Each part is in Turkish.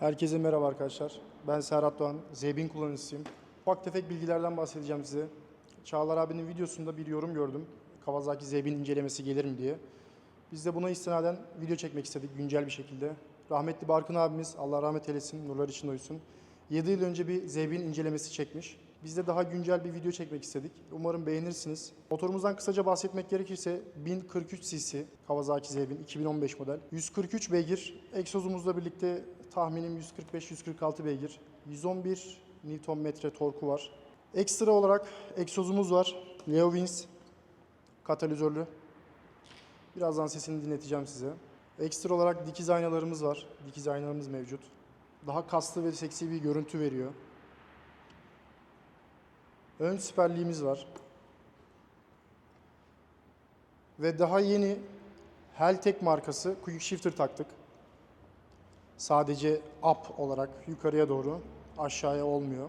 Herkese merhaba arkadaşlar. Ben Serhat Doğan, Zeybin kullanıcısıyım. Ufak tefek bilgilerden bahsedeceğim size. Çağlar abinin videosunda bir yorum gördüm. Kawasaki Zeybin incelemesi gelir mi diye. Biz de buna istinaden video çekmek istedik güncel bir şekilde. Rahmetli Barkın abimiz, Allah rahmet eylesin, nurlar içinde uyusun. 7 yıl önce bir Zeybin incelemesi çekmiş. Biz de daha güncel bir video çekmek istedik. Umarım beğenirsiniz. Motorumuzdan kısaca bahsetmek gerekirse 1043 cc Kawasaki Zeybin 2015 model. 143 beygir. Egzozumuzla birlikte tahminim 145-146 beygir. 111 Nm torku var. Ekstra olarak egzozumuz var. Leo Wins katalizörlü. Birazdan sesini dinleteceğim size. Ekstra olarak dikiz aynalarımız var. Dikiz aynalarımız mevcut. Daha kaslı ve seksi bir görüntü veriyor. Ön siperliğimiz var. Ve daha yeni Heltek markası Quick Shifter taktık. Sadece up olarak yukarıya doğru, aşağıya olmuyor.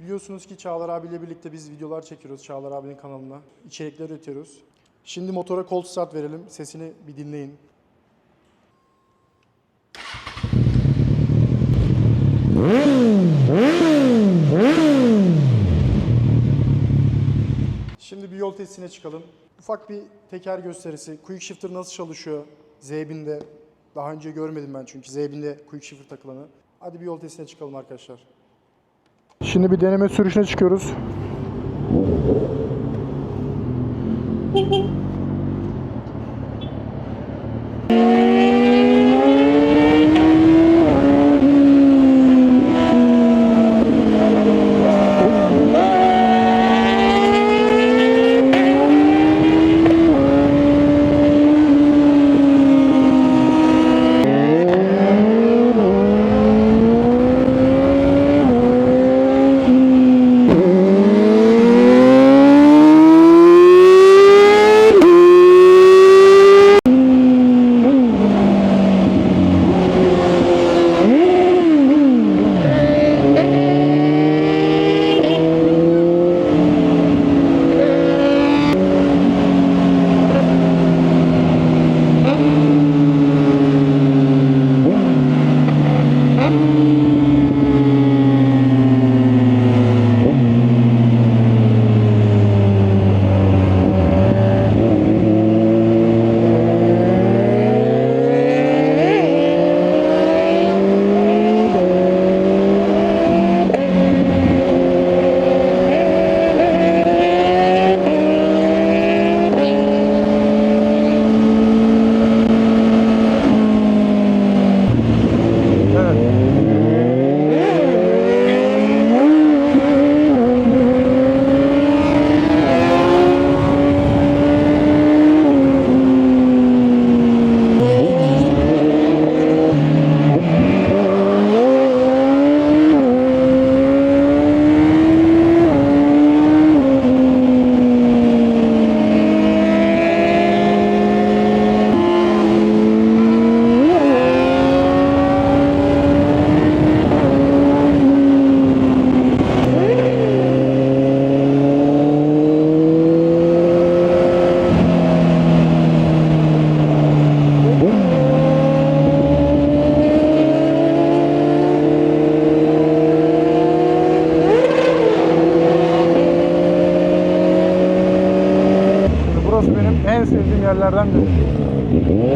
Biliyorsunuz ki Çağlar abiyle birlikte biz videolar çekiyoruz Çağlar abinin kanalına. İçerikler üretiyoruz. Şimdi motora cold start verelim. Sesini bir dinleyin. Şimdi bir yol testine çıkalım. Ufak bir teker gösterisi. Quick Shifter nasıl çalışıyor? Zeybin'de. Daha önce görmedim ben çünkü Zeybin'de Quick Shifter takılanı. Hadi bir yol testine çıkalım arkadaşlar. Şimdi bir deneme sürüşüne çıkıyoruz. en sevdiğim yerlerden biri.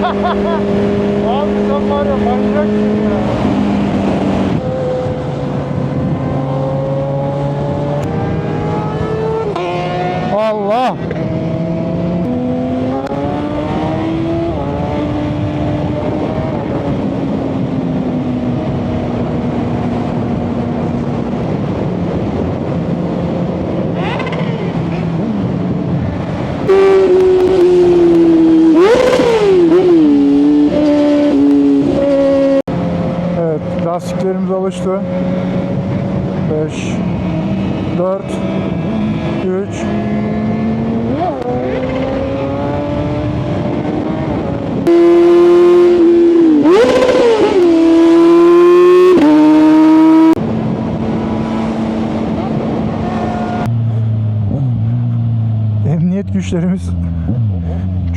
Abi sen var ya manyaksın ya. oluştu. 5 4 3 Emniyet güçlerimiz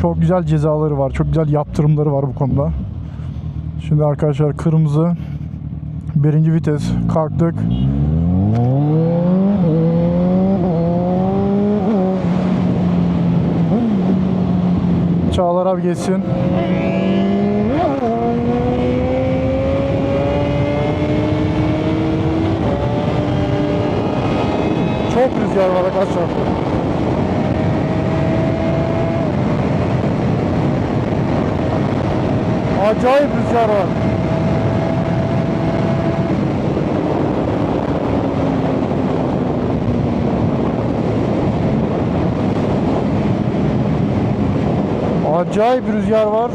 çok güzel cezaları var. Çok güzel yaptırımları var bu konuda. Şimdi arkadaşlar kırmızı birinci vites kalktık. Çağlar abi geçsin. Çok rüzgar var arkadaşlar. Acayip rüzgar var. Acayip rüzgar var.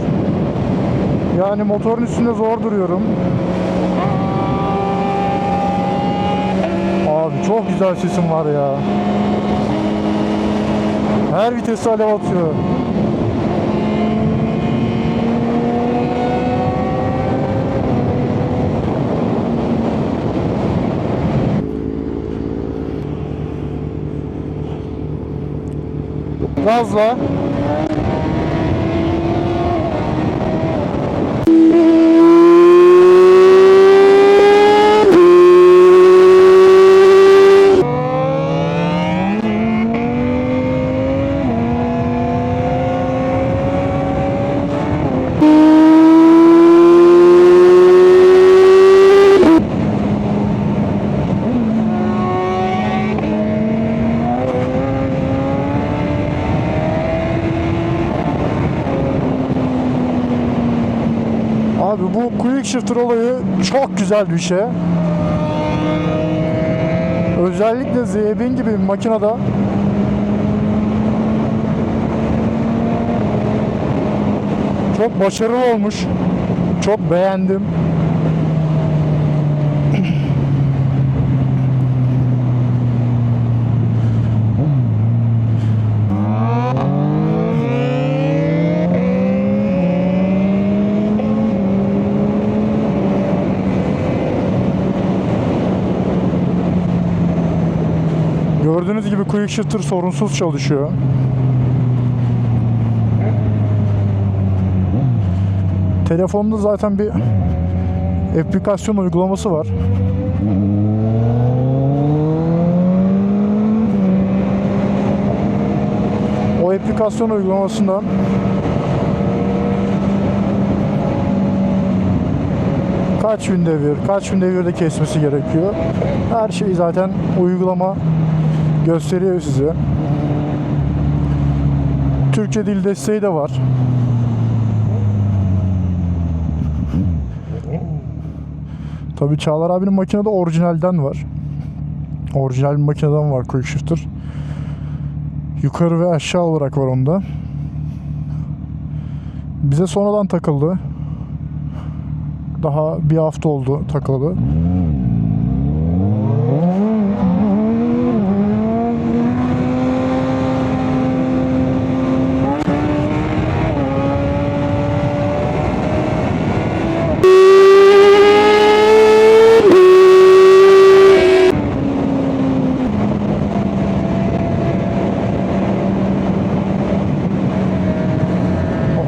Yani motorun üstünde zor duruyorum. Abi çok güzel sesim var ya. Her viteste alev atıyor. Gazla. Abi bu quick shifter olayı çok güzel bir şey. Özellikle Z1000 gibi bir makinede çok başarılı olmuş. Çok beğendim. Gördüğünüz gibi quick shifter sorunsuz çalışıyor. Telefonda zaten bir aplikasyon uygulaması var. O aplikasyon uygulamasından kaç bin devir, kaç bin devirde kesmesi gerekiyor. Her şeyi zaten uygulama gösteriyor size. Türkçe dil desteği de var. Tabi Çağlar abinin makinede orijinalden var. Orijinal bir makineden var quick shifter. Yukarı ve aşağı olarak var onda. Bize sonradan takıldı. Daha bir hafta oldu takılı.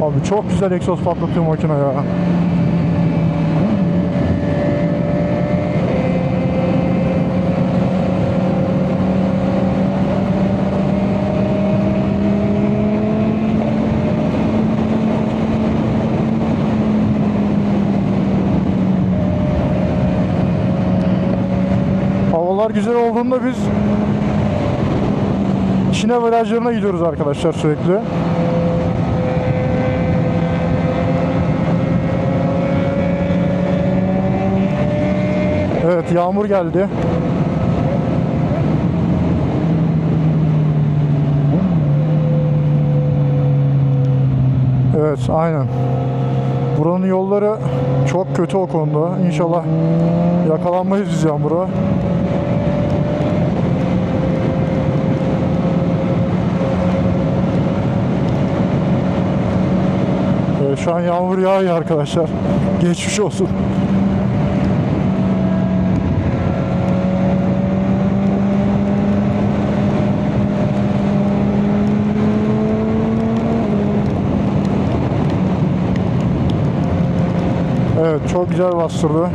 Abi çok güzel egzoz patlatıyor makine ya. Havalar güzel olduğunda biz Çin'e virajlarına gidiyoruz arkadaşlar sürekli. Yağmur geldi. Evet aynen. Buranın yolları çok kötü o konuda. İnşallah yakalanmayız biz yağmura. Evet, şu an yağmur yağıyor arkadaşlar. Geçmiş olsun. Çok güzel bastırdı.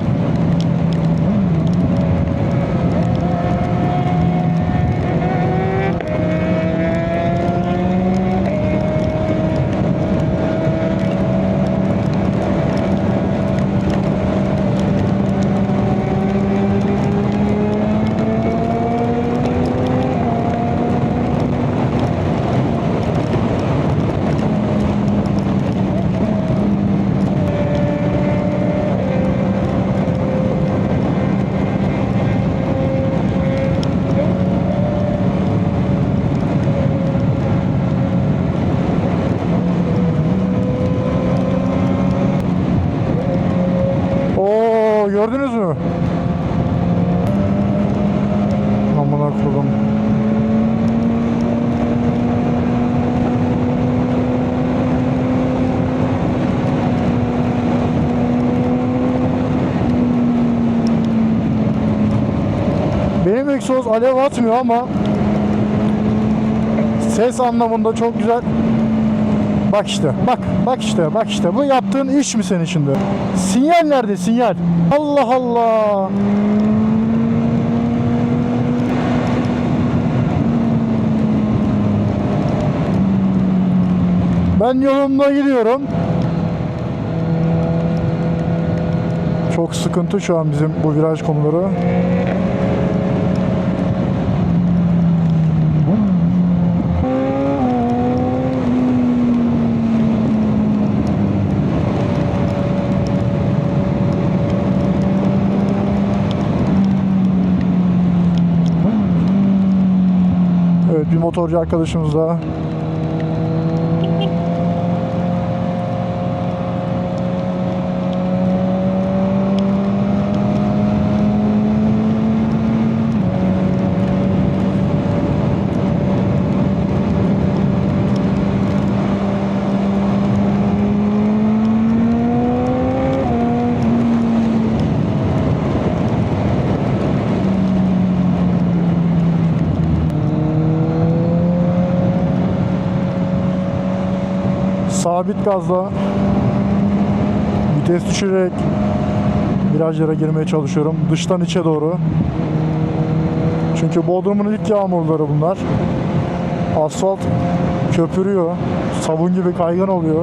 Alev atmıyor ama ses anlamında çok güzel. Bak işte, bak, bak işte, bak işte. Bu yaptığın iş mi senin şimdi? Sinyal nerede, sinyal? Allah Allah. Ben yolumda gidiyorum. Çok sıkıntı şu an bizim bu viraj konuları. Motorcu arkadaşımız daha. Sabit gazla vites düşürerek virajlara girmeye çalışıyorum. Dıştan içe doğru. Çünkü Bodrum'un ilk yağmurları bunlar. Asfalt köpürüyor. Sabun gibi kaygan oluyor.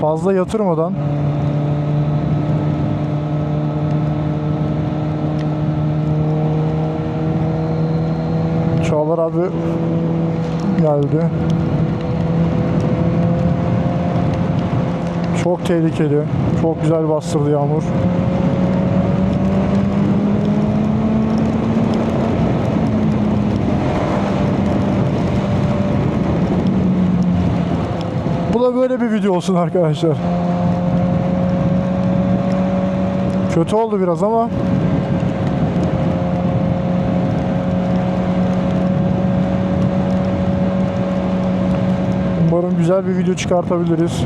Fazla yatırmadan Çağlar abi geldi. Çok tehlikeli. Çok güzel bastırdı yağmur. Bu da böyle bir video olsun arkadaşlar. Kötü oldu biraz ama Umarım güzel bir video çıkartabiliriz.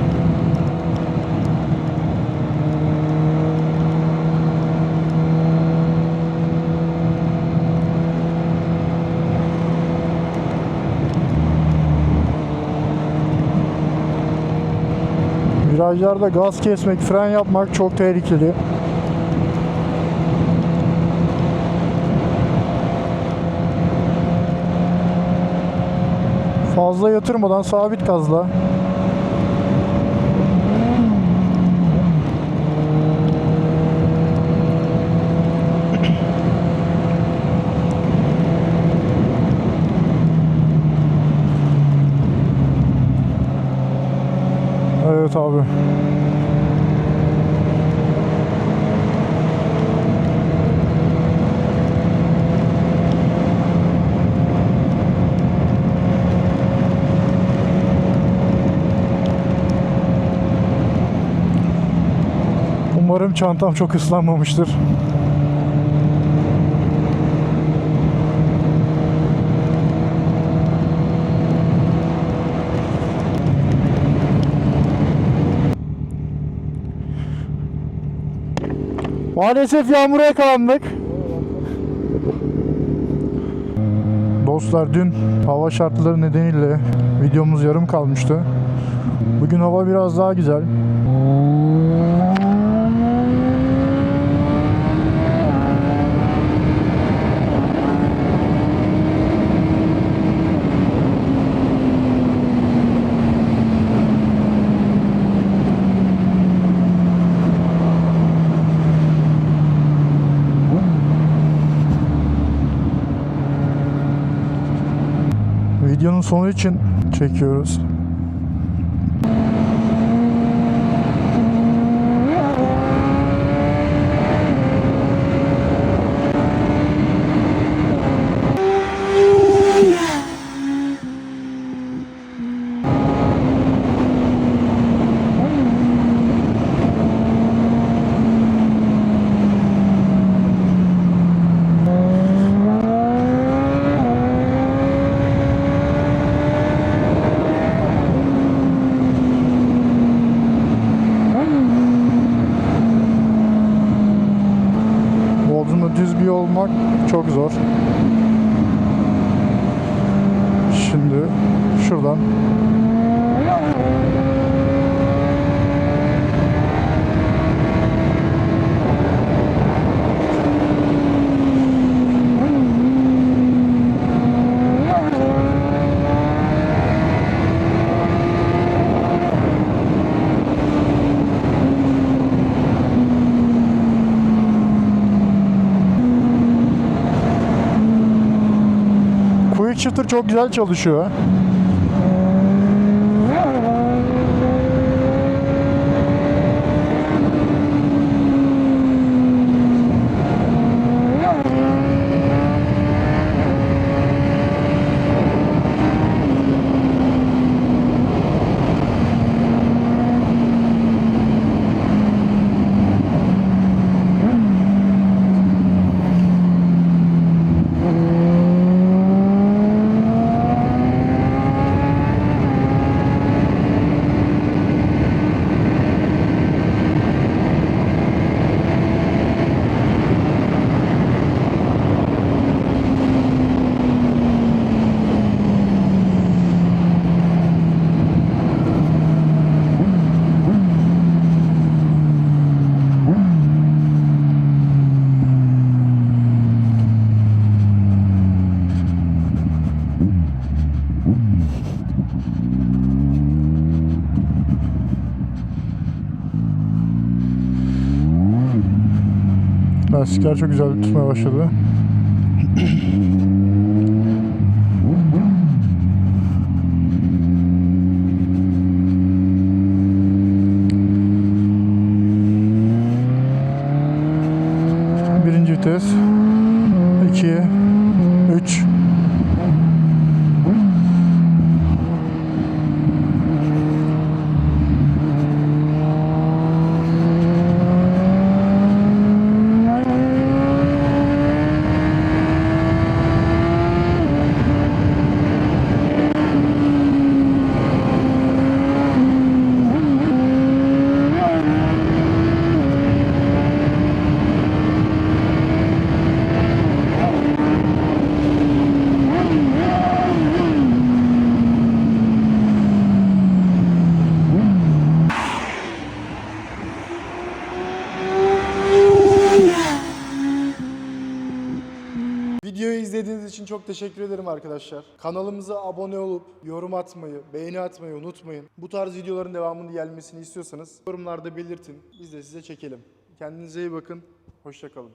Virajlarda gaz kesmek, fren yapmak çok tehlikeli. Fazla yatırmadan sabit gazla. Evet abi. Umarım çantam çok ıslanmamıştır. Maalesef yağmura yakalandık. Dostlar dün hava şartları nedeniyle videomuz yarım kalmıştı. Bugün hava biraz daha güzel. Sonu için çekiyoruz. Bodrum'da düz bir yol olmak çok zor. Şimdi şuradan Shifter çok güzel çalışıyor. Lastikler çok güzel tutmaya başladı. Birinci vites. iki, Üç. Videoyu izlediğiniz için çok teşekkür ederim arkadaşlar. Kanalımıza abone olup yorum atmayı, beğeni atmayı unutmayın. Bu tarz videoların devamını gelmesini istiyorsanız yorumlarda belirtin. Biz de size çekelim. Kendinize iyi bakın. Hoşçakalın.